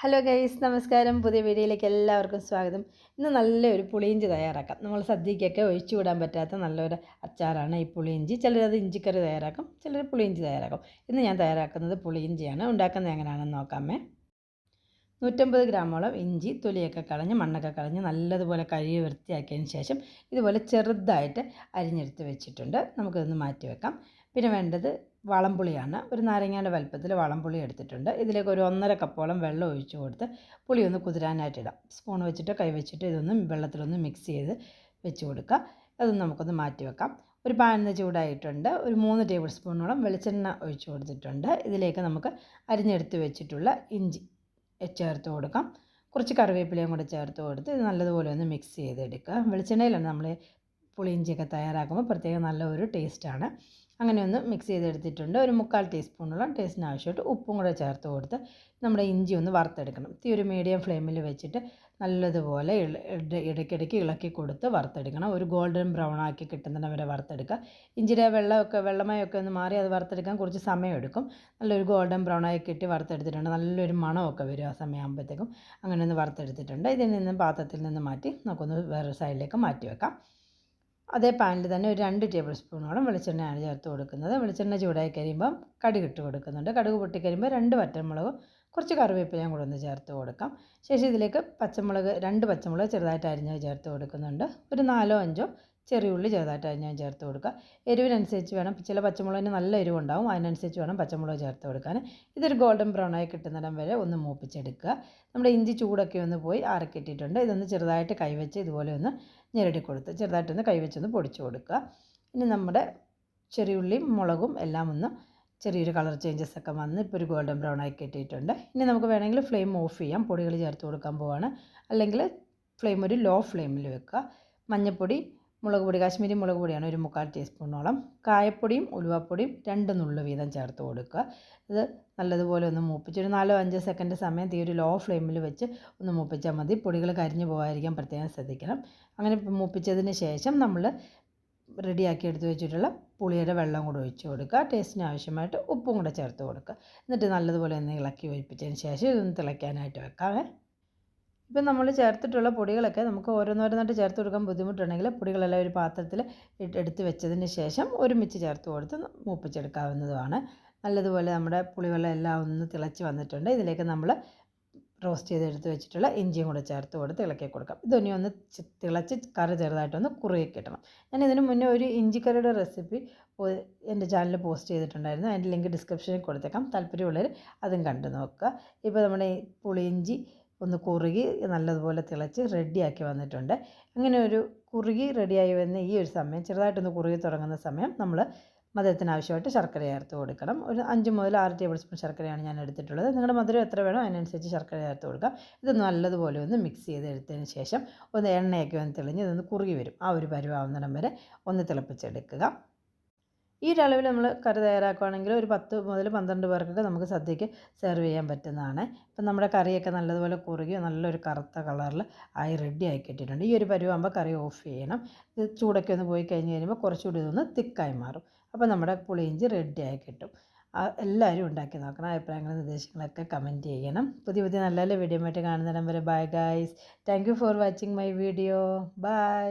Hello guys നമസ്കാരം. പുതിയ വീഡിയോയിലേക്ക് എല്ലാവർക്കും സ്വാഗതം. ഇന്ന് നല്ലൊരു പുളിയിഞ്ചി തയ്യാറാക്കാം. നമ്മൾ സദ്യക്കൊക്കെ ഒഴിച്ചു വിടാൻ പറ്റാത്ത നല്ലൊരു അച്ചാറാണ് ഈ പുളിയിഞ്ചി. ചിലരത് ഇഞ്ചിക്കറി തയ്യാറാക്കും ചിലർ പുളിയിഞ്ചി തയ്യാറാക്കും. ഇന്ന് ഞാൻ തയ്യാറാക്കുന്നത് പുളിയിഞ്ചിയാണ്. ഉണ്ടാക്കുന്നത് എങ്ങനെയാണെന്ന് നോക്കാമേ. നൂറ്റമ്പത് ഗ്രാമോളം ഇഞ്ചി തൊലിയൊക്കെ കളഞ്ഞ് മണ്ണൊക്കെ കളഞ്ഞ് നല്ലതുപോലെ കഴുകി വൃത്തിയാക്കിയതിന് ശേഷം ഇതുപോലെ ചെറുതായിട്ട് അരിഞ്ഞെടുത്ത് വെച്ചിട്ടുണ്ട്. നമുക്കിതൊന്ന് മാറ്റി വെക്കാം പിന്നെ വേണ്ടത് വളംപുളിയാണ്. ഒരു നാരങ്ങയുടെ വലുപ്പത്തിൽ വളംപുളി എടുത്തിട്ടുണ്ട്. ഇതിലേക്ക് ഒരു ഒന്നര കപ്പോളം വെള്ളം ഒഴിച്ചു കൊടുത്ത് പുളി ഒന്ന് കുതിരാനായിട്ട് ഇടാം. സ്പൂൺ വെച്ചിട്ട് കൈ വെച്ചിട്ട് ഇതൊന്നും വെള്ളത്തിലൊന്ന് മിക്സ് ചെയ്ത് വെച്ച് കൊടുക്കുക. അതൊന്ന് നമുക്കൊന്ന് മാറ്റി വെക്കാം. ഒരു പാനിന് ചൂടായിട്ടുണ്ട്. ഒരു മൂന്ന് ടേബിൾ സ്പൂണോളം വെളിച്ചെണ്ണ ഒഴിച്ചു കൊടുത്തിട്ടുണ്ട്. ഇതിലേക്ക് നമുക്ക് അരിഞ്ഞെടുത്ത് വെച്ചിട്ടുള്ള ഇഞ്ചി ചേർത്ത് കൊടുക്കാം. കുറച്ച് കറിവേപ്പിലയും കൂടെ ചേർത്ത് കൊടുത്ത് ഇത് നല്ലതുപോലെ ഒന്ന് മിക്സ് ചെയ്തെടുക്കുക. വെളിച്ചെണ്ണയിലാണ് നമ്മൾ പുളിയിഞ്ചിയൊക്കെ തയ്യാറാക്കുമ്പോൾ പ്രത്യേകം നല്ല ഒരു ടേസ്റ്റാണ് അങ്ങനെ ഒന്ന് മിക്സ് ചെയ്തെടുത്തിട്ടുണ്ട്. ഒരു മുക്കാൽ ടീസ്പൂണോളം ടേസ്റ്റിന് ആവശ്യമായിട്ട് ഉപ്പും കൂടെ ചേർത്ത് കൊടുത്ത് നമ്മുടെ ഇഞ്ചി ഒന്ന് വറുത്തെടുക്കണം. തീ ഒരു മീഡിയം ഫ്ലെയിമിൽ വെച്ചിട്ട് നല്ലതുപോലെ ഇടയ്ക്കിടയ്ക്ക് ഇളക്കി കൊടുത്ത് വറുത്തെടുക്കണം. ഒരു ഗോൾഡൻ ബ്രൗൺ ആക്കി കിട്ടുന്നിടം വരെ വറുത്തെടുക്കുക. ഇഞ്ചിയുടെ വെള്ളമൊക്കെ വെള്ളമയൊക്കെ ഒന്ന് മാറി അത് വറുത്തെടുക്കാൻ കുറച്ച് സമയം എടുക്കും നല്ലൊരു ഗോൾഡൻ ബ്രൗൺ ആയി കിട്ടി വറുത്തെടുത്തിട്ടുണ്ട്. നല്ലൊരു മണമൊക്കെ വരും ആ സമയമാകുമ്പോഴത്തേക്കും. അങ്ങനെ ഒന്ന് വറുത്തെടുത്തിട്ടുണ്ട്. ഇതിൽ നിന്ന് പാത്രത്തിൽ നിന്ന് മാറ്റി നമുക്കൊന്ന് വേറെ സൈഡിലേക്ക് മാറ്റി വെക്കാം. അതേ പാനിൽ തന്നെ ഒരു രണ്ട് ടേബിൾ സ്പൂണോളം വെളിച്ചെണ്ണയാണ് ചേർത്ത് കൊടുക്കുന്നത്. വെളിച്ചെണ്ണ ചൂടായി കഴിയുമ്പം കടുക് ഇട്ട് കൊടുക്കുന്നുണ്ട്. കടുക് പൊട്ടിക്കഴിയുമ്പോൾ രണ്ട് വറ്റൽമുളകും കുറച്ച് കറിവേപ്പിലയും കൂടെ ഒന്ന് ചേർത്ത് കൊടുക്കാം. ശേഷം ഇതിലേക്ക് പച്ചമുളക് രണ്ട് പച്ചമുളക് ചെറുതായിട്ട് അരിഞ്ഞത് ചേർത്ത് കൊടുക്കുന്നുണ്ട്. ഒരു നാലോ അഞ്ചോ ചെറിയ ഉള്ളി ചെറുതായിട്ട് അരിഞ്ഞാൽ ചേർത്ത് കൊടുക്കുക എരിവിനനുസരിച്ച് വേണം. ചില പച്ചമുളകിന് നല്ല എരിവുണ്ടാവും. അതിനനുസരിച്ച് വേണം പച്ചമുളക് ചേർത്ത് കൊടുക്കാൻ. ഇതൊരു ഗോൾഡൻ ബ്രൗൺ ആയി കിട്ടുന്നിടം വരെ ഒന്ന് മൂപ്പിച്ചെടുക്കുക. നമ്മുടെ ഇഞ്ചി ചൂടൊക്കെ ഒന്ന് പോയി ആറക്കിട്ടിട്ടുണ്ട്. ഇതൊന്ന് ചെറുതായിട്ട് കൈവച്ച് ഇതുപോലെ ഒന്ന് ഞെരടി കൊടുത്ത് ചെറുതായിട്ടൊന്ന് കൈവച്ചൊന്ന് പൊടിച്ചു കൊടുക്കുക. ഇനി നമ്മുടെ ചെറിയുള്ളിയും മുളകും എല്ലാം ഒന്ന് ചെറിയൊരു കളർ ചേഞ്ചസ് ഒക്കെ വന്ന് ഇപ്പോൾ ഒരു ഗോൾഡൻ ബ്രൗൺ ആയി കിട്ടിയിട്ടുണ്ട്. ഇനി നമുക്ക് വേണമെങ്കിൽ ഫ്ലെയിം ഓഫ് ചെയ്യാം. പൊടികൾ ചേർത്ത് കൊടുക്കാൻ പോവാണ്. അല്ലെങ്കിൽ ഫ്ലെയിം ഒരു ലോ ഫ്ലെയിമിൽ വെക്കുക. മഞ്ഞൾപ്പൊടി മുളക് പൊടി കാശ്മീരി മുളക് പൊടിയാണ് ഒരു മുക്കാൽ ടീസ്പൂണോളം കായപ്പൊടിയും ഉലുവാപ്പൊടിയും രണ്ട് നുള്ളു വീതം ചേർത്ത് കൊടുക്കുക. ഇത് നല്ലതുപോലെ ഒന്ന് മൂപ്പിച്ച് ഒരു നാലോ അഞ്ചോ സെക്കൻഡ് സമയം തീ ഒരു ലോ ഫ്ലെയിമിൽ വെച്ച് ഒന്ന് മൂപ്പിച്ചാൽ മതി. പൊടികൾ കരിഞ്ഞു പോകാതിരിക്കാൻ പ്രത്യേകം ശ്രദ്ധിക്കണം. അങ്ങനെ മൂപ്പിച്ചതിന് ശേഷം നമ്മൾ റെഡിയാക്കി എടുത്ത് വെച്ചിട്ടുള്ള പുളിയുടെ വെള്ളം കൂടെ ഒഴിച്ച് കൊടുക്കുക. ടേസ്റ്റിന് ആവശ്യമായിട്ട് ഉപ്പും കൂടെ ചേർത്ത് കൊടുക്കുക. എന്നിട്ട് നല്ലതുപോലെ ഒന്ന് ഇളക്കി ഒഴിപ്പിച്ചതിന് ശേഷം ഇതൊന്ന് തിളയ്ക്കാനായിട്ട് വെക്കാമേ ഇപ്പം നമ്മൾ ചേർത്തിട്ടുള്ള പൊടികളൊക്കെ നമുക്ക് ഓരോന്നോരോന്നായിട്ട് ചേർത്ത് കൊടുക്കാൻ ബുദ്ധിമുട്ടുണ്ടെങ്കിൽ പൊടികളെല്ലാം ഒരു പാത്രത്തിൽ എടുത്ത് വെച്ചതിന് ശേഷം ഒരുമിച്ച് ചേർത്ത് കൊടുത്ത് മൂപ്പിച്ചെടുക്കാവുന്നതുമാണ്. നല്ലതുപോലെ നമ്മുടെ പുളിവെള്ളം എല്ലാം ഒന്ന് തിളച്ച് വന്നിട്ടുണ്ട്. ഇതിലേക്ക് നമ്മൾ റോസ്റ്റ് ചെയ്ത് എടുത്ത് വെച്ചിട്ടുള്ള ഇഞ്ചിയും കൂടെ ചേർത്ത് കൊടുത്ത് ഇളക്കി കൊടുക്കാം. ഇതൊന്നും ഒന്ന് തിളച്ച് കറി ചെറുതായിട്ടൊന്ന് കുറുകി കിട്ടണം ഞാൻ ഇതിന് മുന്നേ ഒരു ഇഞ്ചിക്കറിയുടെ റെസിപ്പി എന്റെ ചാനലിൽ പോസ്റ്റ് ചെയ്തിട്ടുണ്ടായിരുന്നു. അതിന്റെ ലിങ്ക് ഡിസ്ക്രിപ്ഷനിൽ കൊടുത്തേക്കാം. താല്പര്യമുള്ളവർ അതും കണ്ടു നോക്കുക. ഇപ്പോൾ നമ്മുടെ പുളിയിഞ്ചി ഒന്ന് കുറുകി നല്ലതുപോലെ തിളച്ച് റെഡിയാക്കി വന്നിട്ടുണ്ട്. അങ്ങനെ ഒരു കുറുകി റെഡിയായി വന്ന ഈ ഒരു സമയം ചെറുതായിട്ടൊന്ന് കുറുകി തുടങ്ങുന്ന സമയം നമ്മൾ മധുരത്തിന് ആവശ്യമായിട്ട് ശർക്കര ചേർത്ത് കൊടുക്കണം. ഒരു അഞ്ച് മുതൽ ആറ് ടേബിൾ സ്പൂൺ ശർക്കരയാണ് ഞാൻ എടുത്തിട്ടുള്ളത്. നിങ്ങളുടെ മധുരം എത്ര വേണോ അതിനനുസരിച്ച് ശർക്കര ചേർത്ത് കൊടുക്കുക ഇത് നല്ലതുപോലെ ഒന്ന് മിക്സ് ചെയ്ത് എടുത്തതിന് ശേഷം ഒന്ന് എണ്ണയൊക്കെ ഒന്ന് തെളിഞ്ഞ് ഇതൊന്ന് കുറുകി വരും. ആ ഒരു പരുവാവുന്നിടം വരെ ഒന്ന് തിളപ്പിച്ചെടുക്കുക. ഈ ഒരു അളവിൽ നമ്മൾ കറി തയ്യാറാക്കുകയാണെങ്കിൽ ഒരു പത്ത് മുതൽ പന്ത്രണ്ട് പേർക്കൊക്കെ നമുക്ക് സദ്യയ്ക്ക് സെർവ് ചെയ്യാൻ പറ്റുന്നതാണ്. ഇപ്പം നമ്മുടെ കറിയൊക്കെ നല്ലതുപോലെ കുറുകി നല്ലൊരു കറുത്ത കളറിൽ ആയി റെഡി ആയി ഈ ഒരു പരുവാകുമ്പോൾ കറി ഓഫ് ചെയ്യണം. ഇത് ചൂടൊക്കെ ഒന്ന് പോയി കഴിഞ്ഞ് കഴിയുമ്പോൾ കുറച്ചുകൂടി ഇതൊന്ന് തിക്കായി മാറും. അപ്പോൾ നമ്മുടെ പുളിയിഞ്ചി ആയി കിട്ടും. എല്ലാവരും ഉണ്ടാക്കി നോക്കണം. അഭിപ്രായങ്ങളും നിർദ്ദേശങ്ങളൊക്കെ കമന്റ് ചെയ്യണം. പുതിയ പുതിയ നല്ല നല്ല വീഡിയോ ആയിട്ട് കാണുന്നിടം വരെ bye guys thank you for watching my video bye